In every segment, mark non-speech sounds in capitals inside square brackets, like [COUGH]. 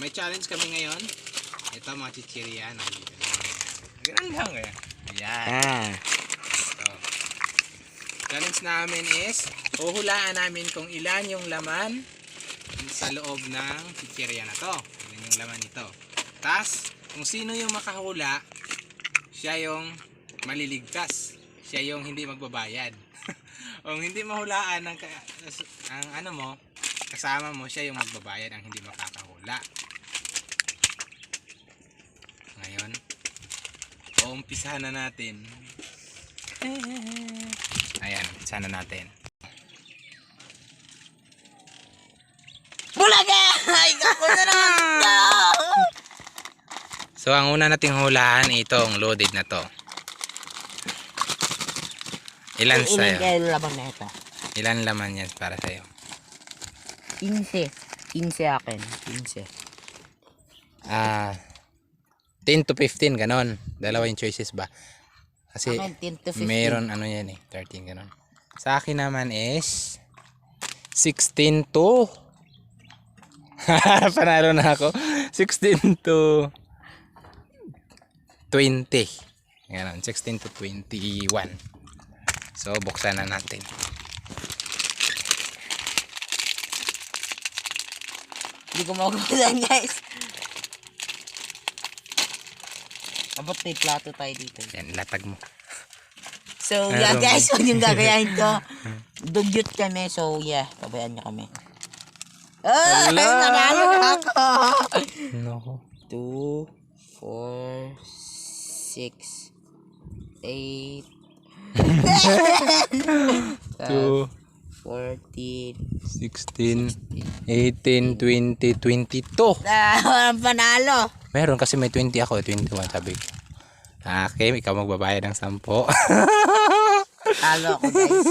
may challenge kami ngayon. Ito mga chichirya. Nandito na. Ganun lang eh. Ayan. Ah. Ito. Challenge namin is, uhulaan namin kung ilan yung laman sa loob ng chichirya na to. Ilan yung laman nito. Tapos, kung sino yung makahula, siya yung maliligtas. Siya yung hindi magbabayad. [LAUGHS] kung hindi mahulaan ng ka- ang ano mo, kasama mo, siya yung magbabayad ang hindi makakahula. Ngayon, uumpisahan na natin. Ayan, umpisahan na natin. Bulaga! [LAUGHS] Ay, kako na naman! [LAUGHS] So, ang una nating hulaan itong loaded na to. Ilan Ilan sa'yo? kayo laban na ito? Ilan laman yan para sa'yo? 15. 15 akin. 15. Ah, 10 to 15, ganon. Dalawa yung choices ba? Kasi, Akin 10 to 15. Meron ano yan eh, 13 ganun. Sa akin naman is 16 to [LAUGHS] Panalo na ako. 16 to 20. Ganun, 16 to 21. So, buksan na natin. Hindi ko magugulan [LAUGHS] guys. Abot may plato tayo dito. Yan, latag mo. So Meron yeah guys, huwag yung gagayahin ko. [LAUGHS] Dugyot kami. So yeah, pabayaan nyo kami. Ah, Hala! nanalo na ako. No. 2, 4, 6, 8, 2, 14. 16, 18, 20, 22. Ah, walang panalo. Meron kasi may 20 ako, 21 sabi ko. Okay, ikaw magbabayad ng 10. Talo ako [LAUGHS] guys.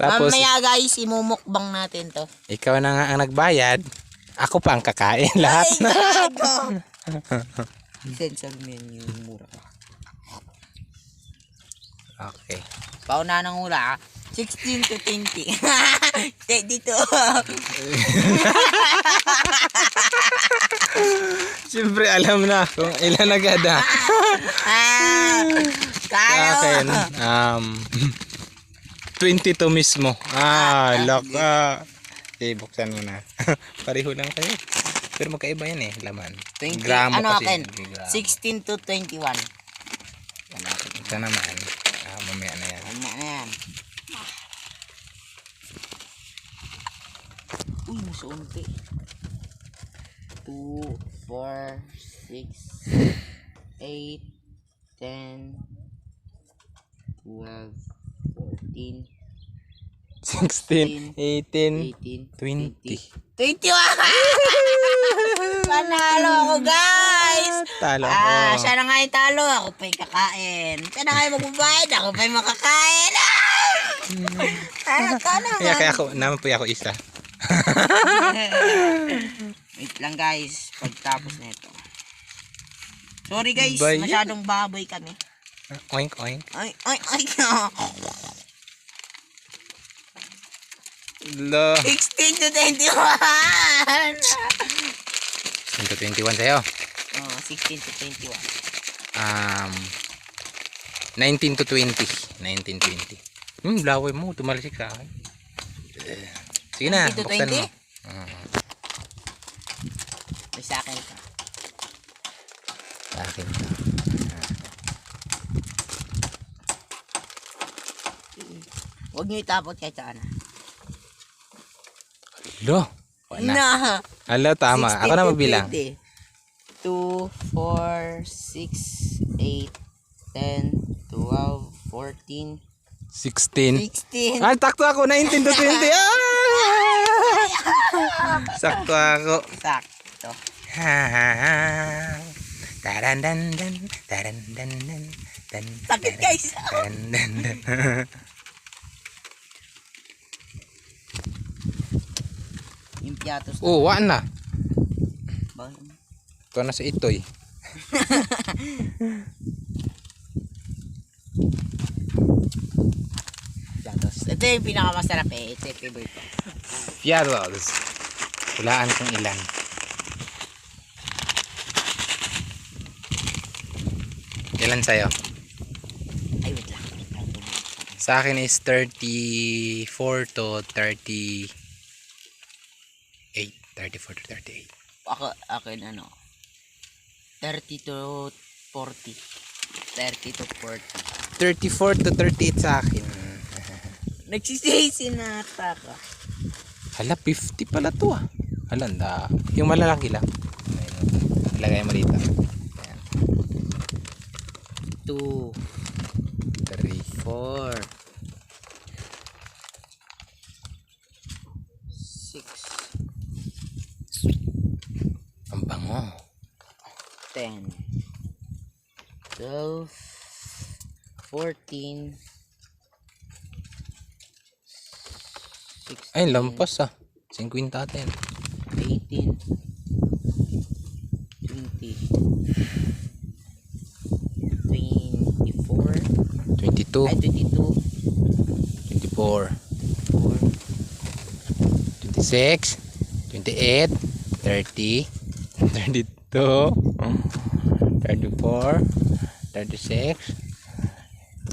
Tapos, Mamaya guys, imumukbang natin to. ikaw na nga ang nagbayad. Ako pa ang kakain lahat Ay, gago. [LAUGHS] Sensor yung mura ka. Okay. Pauna ng hula ah. 16 to 20. Te, [LAUGHS] dito. [LAUGHS] Siyempre, alam na kung ilan agad ah. ah, Sa kaya akin, mo. um, [LAUGHS] 22 mismo. Ah, lock. Ah. Okay, buksan mo na. Pareho lang kayo. Pero magkaiba yan eh, laman. 20, Gramo ano kasi. akin? hindi gramo. 16 to 21. Ito naman. Ah, mamaya na yan. Ano na yan? Unti. 2, 4, 6, 8, 10, 12, 14, 16, 18, 18, 20. 21! Panalo ako, guys! Talo ko. Ah, siya na nga yung talo. Ako pa yung kakain. Siya na nga yung magbabayad. Ako pa yung makakain. Ah! Ka naman? Kaya, kaya ako, naman po ako isa. [LAUGHS] Wait lang guys. Pagtapos na ito. Sorry guys. Bayan. Masyadong baboy kami. Oink, oink. Ay, ay, ay. Lo. 16 to 21. 121 sa'yo. Oh, 16 to 21. Um, 19 to 20. 19, 20. Hmm, laway mo. Tumalisik sa akin. Eh, Sige na, 19 to buksan 20? mo. Ah, May sa akin sa akin. Huwag niyo itapot kahit saan. Lo. Wala. Na. Alo, tama. 16 Ako na to magbilang. 20. 2, 4, 6, 8, 10, 12, 14, 16. 16. Ah, takto ako. 19 to 20. [LAUGHS] Ah! [LAUGHS] Sakto ako. Sakto. Ha ha ha. Taran dan dan taran dan dan dan. Sakit guys. Taran dan dan. Oh, wa na. Ito na sa itoy. [LAUGHS] Ito yung pinakamasarap eh. Ito yung favorite ko. Piados. Hulaan kung ilan. Ilan sa'yo? Ay, wait lang. Sa akin is 34 to 38. 34 to 38. Ako, akin ano. 30 to 40. 30 to 40. 34 to 38 sa akin. Nagsisisi na ata ka. Hala, 50 pala to ah. Halanda. Yung malalaki lang. Ayun. Ilagay mo dito. Ayan. 2, 3. 4, 6, Ang bango. 10, 12, 14, 16, Ay, lampas ah. 50 atin. 18, 20, 24, 22, ay 22, 24, 4, 26, 28, 30, 32, 34, 36,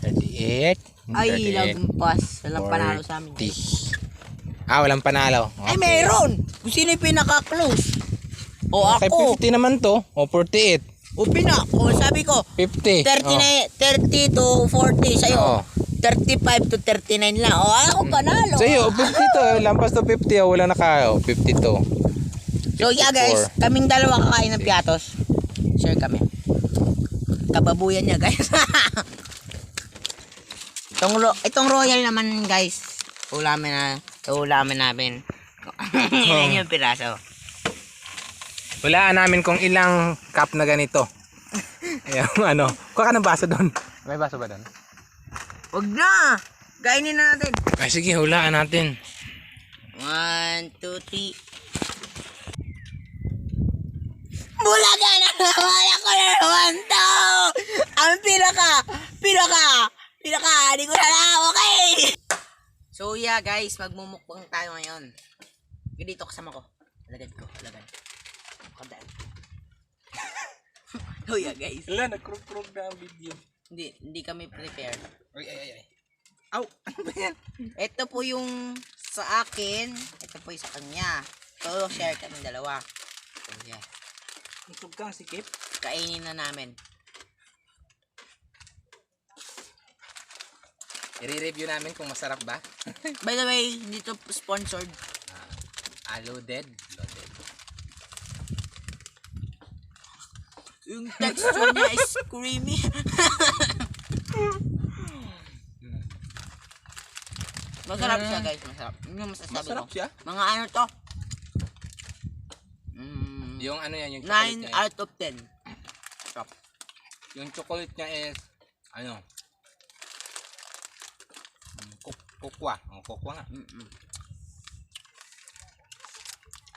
38, Ay, 38, lagpas. Walang panalo sa amin. 40. Ah, walang panalo. Ay, Okay. meron! Kung sino yung pinaka-close? O Okay, ako. 50 naman to. O 48. O pina. O sabi ko, 50. 30, Oh. na, 30 to 40 sa'yo. Oo. 35 to 39 lang. O ako panalo. Sa'yo, 50 to. Lampas to 50. Oh. Wala na kayo. 52. So yeah guys, 54. kaming dalawa kakain ng piatos. Share kami. Kababuyan niya guys. [LAUGHS] itong, ro- itong royal naman guys, ulamin na, ulamin namin. [LAUGHS] Yan yung piraso. Walaan namin kung ilang cup na ganito. Ayan, [LAUGHS] ano. Kuha ka ng baso doon. May baso ba doon? Wag na! Kainin na natin. Ay, sige, hulaan natin. One, two, three. Bulaga na [LAUGHS] naman ako na naman to! Ang pinaka, pinaka, pinaka, di ko na lang, okay! So yeah guys, magmumukbang tayo ngayon. Yung dito kasama ko. Alagad ko, alagad. Kadal. so [LAUGHS] yeah guys. Wala, nag-krug-krug na ang video. Hindi, hindi kami prepared. Ay, ay, ay, ay. Aw, [LAUGHS] ano ba yan? Ito po yung sa akin. Ito po yung sa kanya. So, share kami dalawa. So, yeah. Kusog kang sikip. Kainin na namin. I-review namin kung masarap ba. [LAUGHS] By the way, hindi to sponsored. Ah, loaded. Loaded. Yung texture niya is creamy. [LAUGHS] Masarap siya guys, masarap. Yun yung masasabi Masarap ko. siya? Mga ano to? Mm, Yung ano yan, yung chocolate 9 niya. out of 10. Stop. Yung chocolate niya is, ano, kukwa. Oh, kukwa nga. Mm-mm.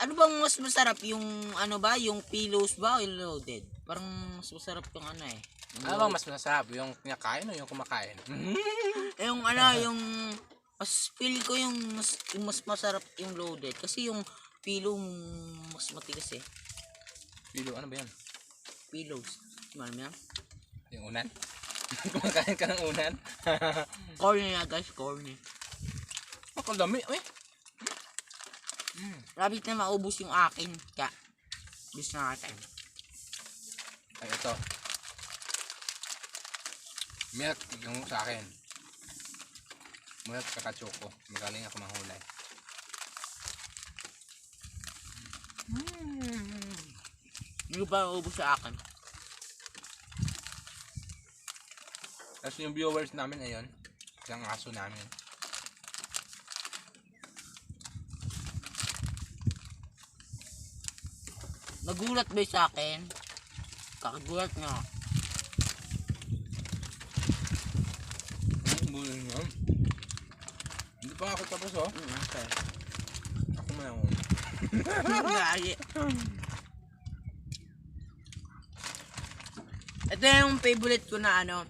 Ano bang mas masarap? Yung ano ba? Yung pillows ba o yung loaded? Parang mas masarap yung ano eh. Yung, Ano bang mas masarap? Yung kinakain o yung kumakain? [LAUGHS] eh, yung ano, yung mas feel ko yung mas, yung mas masarap yung loaded. Kasi yung pillow mas matigas eh. Pilo, ano ba yan? Pillows. Ano yan? Yung unan? [LAUGHS] kumakain ka ng unan? [LAUGHS] Corny na guys, corny. Ang dami, eh. Rabbit na maubos yung akin. Kaya, bis na natin. Ay, ito. Milk yung sa akin. Milk kaka choco. Magaling ako mahulay. Hindi pa maubos sa akin. Tapos yung viewers namin ngayon, isang aso namin. Nagulat ba sa akin? Kakagulat nga. Ang nga. Hindi pa ako tapos oh. Mm, okay. Ako lang. Lagi. [LAUGHS] Ito yung favorite ko na ano,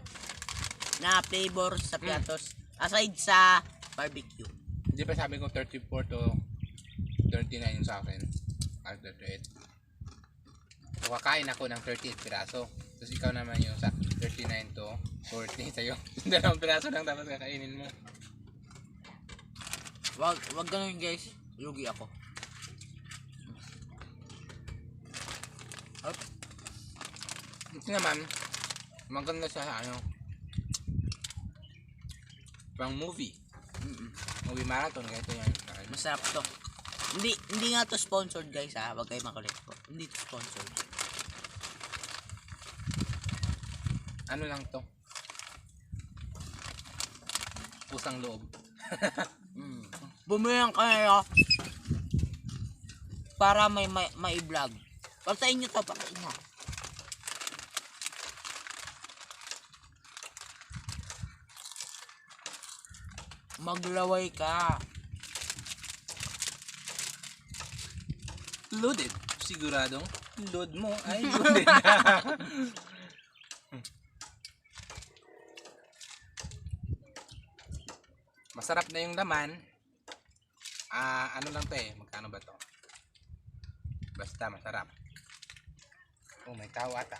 na flavor sa piatos. Aside sa Barbecue. Hindi pa sabi ko 34 to 39 yung sa akin. At 38. Kakain ako ng 38 piraso. Tapos ikaw naman yung sa 39 to 40 [LAUGHS] sa'yo. [LAUGHS] Dalawang piraso lang dapat kakainin mo. Wag, wag ganun guys. Lugi ako. Ito naman, maganda sa ano, pang movie. Mm-mm. Movie marathon, ganito yan. Masarap to. Hindi hindi nga to sponsored guys ha. Wag kayo makulit po. Hindi to sponsored. Ano lang to? Pusang loob. [LAUGHS] Mm. Bumili kayo para may may, may vlog. Para sa inyo to, para sa inyo. Maglaway ka. Loaded. Siguradong load mo ay [LAUGHS] loaded. [LAUGHS] Masarap na yung laman. Ah, ano lang to eh. Magkano ba to? Basta masarap. Oh, may tao ata.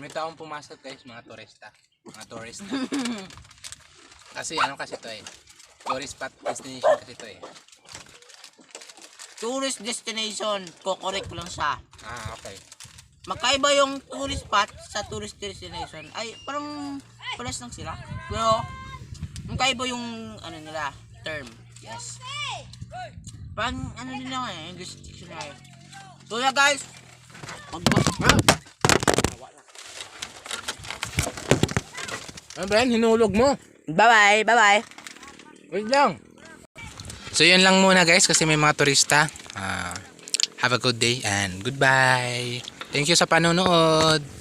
May taong pumasok guys, mga turista. Mga turista. [LAUGHS] kasi ano kasi to eh. Tourist spot destination kasi to eh. Tourist destination, kokorek ko lang siya. Ah, okay. Magkaiba yung tourist spot sa tourist destination. Ay, parang palas lang sila. Pero, magkaiba yung ano nila, term. Yes. Parang ano din lang eh, English dictionary. So yeah guys. Ano ba yan? Hinulog mo. Bye-bye, bye-bye. Wait lang. So yun lang muna guys kasi may mga turista. Ah, have a good day and goodbye. Thank you sa panonood.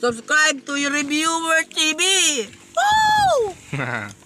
Subscribe to your reviewer TV! Woo! [LAUGHS]